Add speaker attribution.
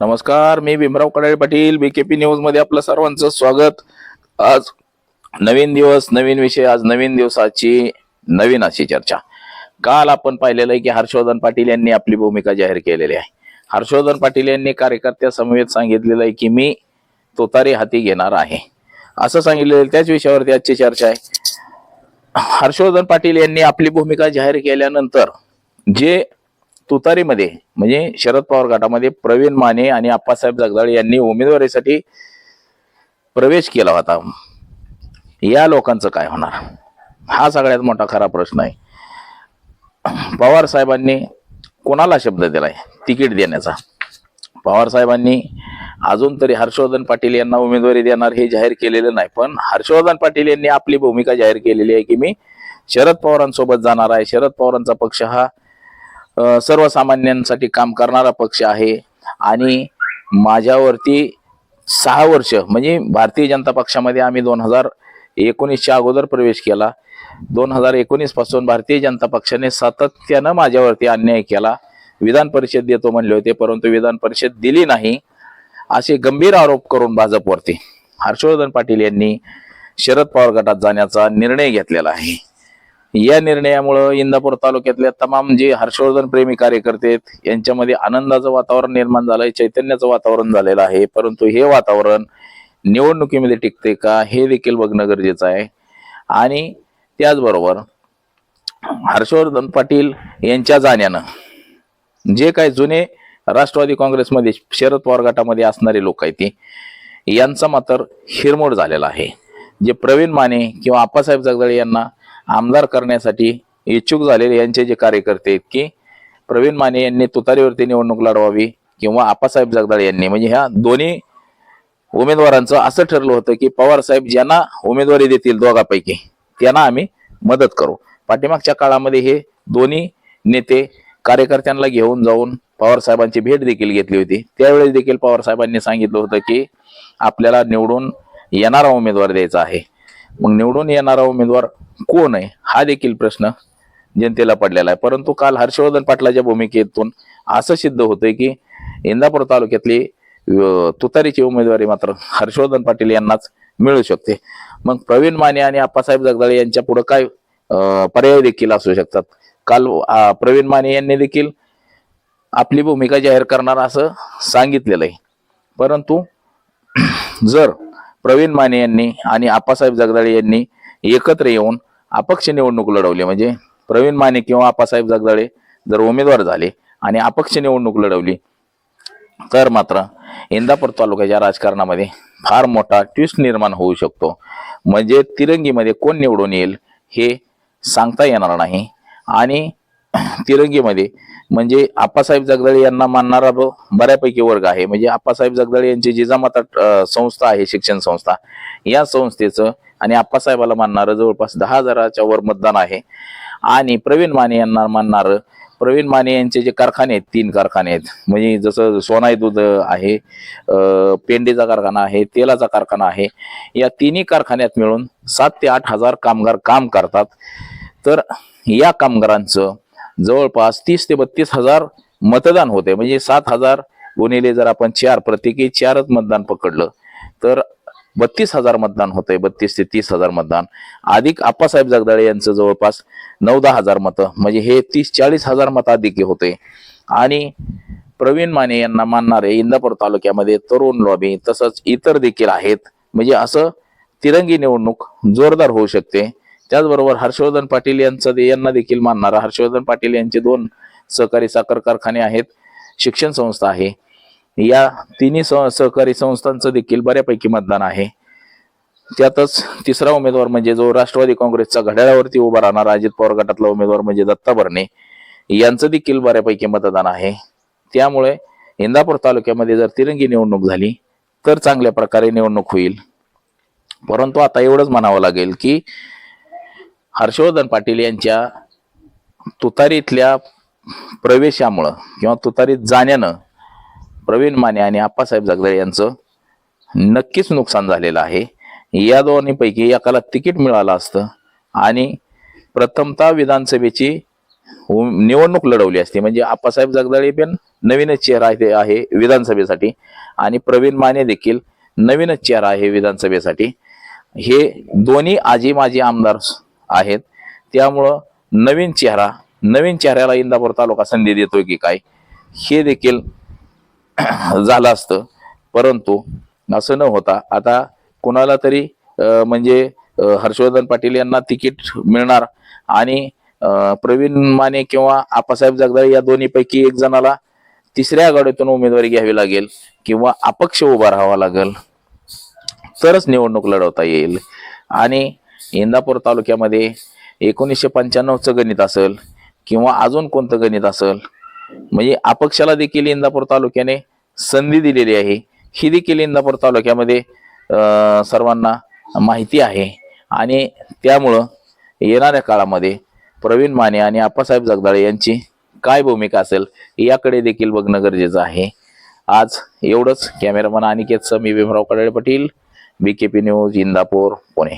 Speaker 1: नमस्कार मी भीमराव कडाळे पाटील बीकेपी न्यूजमध्ये आपलं सर्वांचं स्वागत. आज नवीन दिवस नवीन विषय आज नवीन दिवसाची नवीन अशी चर्चा. काल आपण पाहिलेलं आहे की हर्षवर्धन पाटील यांनी आपली भूमिका जाहीर केलेली आहे. हर्षवर्धन पाटील यांनी कार्यकर्त्या समवेत सांगितलेलं आहे की मी तोतारी हाती घेणार आहे. असं सांगितलेलं आहे. त्याच विषयावरती आजची चर्चा आहे. हर्षवर्धन पाटील यांनी आपली भूमिका जाहीर केल्यानंतर जे तुतारीमध्ये म्हणजे शरद पवार गटामध्ये प्रवीण माने आणि आप्पासाहेब जगदाळे यांनी उमेदवारीसाठी प्रवेश केला होता. या लोकांचं काय होणार? हा सगळ्यात मोठा खरा प्रश्न आहे. पवार साहेबांनी कोणाला शब्द दिलाय? तिकीट देण्याचा. पवार साहेबांनी अजून तरी हर्षवर्धन पाटील यांना उमेदवारी देणार हे जाहीर केलेलं नाही पण हर्षवर्धन पाटील यांनी आपली भूमिका जाहीर केलेली आहे की मी शरद पवारांसोबत जाणार आहे. शरद पवारांचा पक्ष हा सर्वसामान्यांसाठी काम करणारा पक्ष आहे. आणि माझ्यावरती सहा वर्ष म्हणजे भारतीय जनता पक्षामध्ये आम्ही दोन हजार एकोणीसच्या अगोदर प्रवेश केला. दोन हजार एकोणीसपासून भारतीय जनता पक्षाने सातत्यानं माझ्यावरती अन्याय केला. विधान परिषद देतो म्हणले होते परंतु विधान परिषद दिली नाही. असे गंभीर आरोप करून भाजपवरती हर्षवर्धन पाटील यांनी शरद पवार गटात जाण्याचा निर्णय घेतलेला आहे. या निर्णयामुळं इंदापूर तालुक्यातल्या तमाम जे हर्षवर्धन प्रेमी कार्यकर्ते आहेत यांच्यामध्ये आनंदाचं वातावरण निर्माण झालंय चैतन्याचं वातावरण झालेलं आहे. परंतु हे वातावरण निवडणुकीमध्ये टिकते का हे देखील बघणं गरजेचं आहे. आणि त्याचबरोबर हर्षवर्धन पाटील यांच्या जाण्यानं जे काही जुने राष्ट्रवादी काँग्रेसमध्ये शरद पवार गटामध्ये असणारे लोक आहेत ते यांचा मात्र हिरमोड झालेला आहे. जे प्रवीण माने किंवा आप्पासाहेब जगदळे यांना आमदार करण्यासाठी इच्छुक झालेले यांचे जे कार्यकर्ते आहेत की प्रवीण माने यांनी तुतारीवरती निवडणूक लढवावी किंवा आप्पासाहेब जगदाळे यांनी. म्हणजे ह्या दोन्ही उमेदवारांचं असं ठरलं होतं की पवार साहेब ज्यांना उमेदवारी देतील दोघापैकी त्यांना आम्ही मदत करू. पाठीमागच्या काळामध्ये हे दोन्ही नेते कार्यकर्त्यांना घेऊन जाऊन पवार साहेबांची भेट देखील घेतली होती. त्यावेळेस देखील पवार साहेबांनी सांगितलं होतं की आपल्याला निवडून येणारा उमेदवार द्यायचा आहे. मग निवडून येणारा उमेदवार कोण आहे? हा देखील प्रश्न जनतेला पडलेला आहे. परंतु काल हर्षवर्धन पाटलाच्या भूमिकेतून असं सिद्ध होतंय की इंदापूर तालुक्यातली तुतारीची उमेदवारी मात्र हर्षवर्धन पाटील यांनाच मिळू शकते. मग प्रवीण माने आणि आप्पासाहेब जगदाळे यांच्या पुढे काय पर्याय देखील असू शकतात? काल प्रवीण माने यांनी देखील आपली भूमिका जाहीर करणार असं सांगितलेलं आहे. परंतु जर प्रवीण माने यांनी आणि आप्पासाहेब जगदाळे यांनी एकत्र येऊन अपक्ष निवडणूक लढवली. म्हणजे प्रवीण माने किंवा आप्पासाहेब जगदाळे जर उमेदवार झाले आणि अपक्ष निवडणूक लढवली तर मात्र इंदापूर तालुक्याच्या राजकारणामध्ये फार मोठा ट्विस्ट निर्माण होऊ शकतो. म्हणजे तिरंगीमध्ये कोण निवडून येईल हे सांगता येणार नाही. आणि तिरंगीमध्ये. म्हणजे आप्पासाहेब जगदाळे यांना मानणारा बऱ्यापैकी वर्ग आहे. म्हणजे आप्पासाहेब जगदाळे यांची जिजामाता संस्था आहे शिक्षण संस्था. या संस्थेचं आणि आप्पासाहेबाला मानणारं जवळपास दहा हजाराच्या वर मतदान आहे. आणि प्रवीण माने यांना मानणारं प्रवीण माने यांचे जे कारखाने आहेत तीन कारखाने आहेत. म्हणजे जसं सोनाई दूध आहे पेंडीचा कारखाना आहे तेलाचा कारखाना आहे. या तिन्ही कारखान्यात मिळून सात ते आठ हजार कामगार काम करतात. तर या कामगारांचं जवळपास तीस ते बत्तीस हजार मतदान होते. म्हणजे सात हजार गुणिले जर आपण चार प्रत्येकी चारच मतदान पकडलं तर बत्तीस हजार मतदान होतंय. बत्तीस ते तीस हजार मतदान. अधिक आप्पासाहेब जगदाळे यांचं जवळपास नऊ दहा हजार मतं. म्हणजे हे तीस चाळीस हजार मताधिक्य होते. आणि प्रवीण माने यांना मानणारे इंदापूर तालुक्यामध्ये तरुण लॉबी तसंच इतर देखील आहेत. म्हणजे असं तिरंगी निवडणूक जोरदार होऊ शकते. त्याचबरोबर हर्षवर्धन पाटील यांचं यांना देखील मानणारा. हर्षवर्धन पाटील यांचे दोन सहकारी साखर कारखाने आहेत शिक्षण संस्था आहे. या तिन्ही सहकारी संस्थांचं देखील बऱ्यापैकी मतदान आहे. त्यातच तिसरा उमेदवार म्हणजे जो राष्ट्रवादी काँग्रेसचा घड्याळावरती उभा राहणार अजित पवार गटातला उमेदवार म्हणजे दत्ता भरणे यांचं देखील बऱ्यापैकी मतदान आहे. त्यामुळे इंदापूर तालुक्यामध्ये जर तिरंगी निवडणूक झाली तर चांगल्या प्रकारे निवडणूक होईल. परंतु आता एवढंच म्हणावं लागेल की हर्षवर्धन पाटील यांच्या तुतारीतल्या प्रवेशामुळं किंवा तुतारीत जाण्यानं प्रवीण माने आणि आप्पासाहेब जगदाळे यांचं नक्कीच नुकसान झालेलं आहे. या दोन्हीपैकी एकाला तिकीट मिळालं असतं आणि प्रथमतः विधानसभेची निवडणूक लढवली असती. म्हणजे आप्पासाहेब जगदाळे पण नवीनच चेहरा आहे आहे विधानसभेसाठी आणि प्रवीण माने देखील नवीनच चेहरा आहे विधानसभेसाठी. हे दोन्ही आजी माजी आमदार आहेत. त्यामुळं नवीन चेहरा नवीन चेहऱ्याला इंदापूर तालुका संधी देतोय की काय हे देखील झालं असतं. परंतु असं न होता आता कुणाला तरी म्हणजे हर्षवर्धन पाटील यांना तिकीट मिळणार आणि प्रवीण माने किंवा आप्पासाहेब जगदाळे या दोन्हीपैकी एक जणाला तिसऱ्या आघाडीतून उमेदवारी घ्यावी लागेल किंवा अपक्ष उभा राहावा लागेल. तरच निवडणूक लढवता येईल. आणि इंदापूर तालुक्यामध्ये एकोणीसशे पंच्याण्णवचं गणित असेल किंवा अजून कोणतं गणित असेल म्हणजे अपक्षाला देखील इंदापूर तालुक्याने संधी दिलेली आहे. ही देखील इंदापूर तालुक्यामध्ये सर्वांना माहिती आहे. आणि त्यामुळं येणाऱ्या काळामध्ये प्रवीण माने आणि आप्पासाहेब जगदाळे यांची काय भूमिका असेल याकडे देखील बघणं गरजेचं आहे. आज एवढंच. कॅमेरामन अनिकेतचं मी भीमराव कडाळे पाटील पी न्यूज इंदापूर पुणे.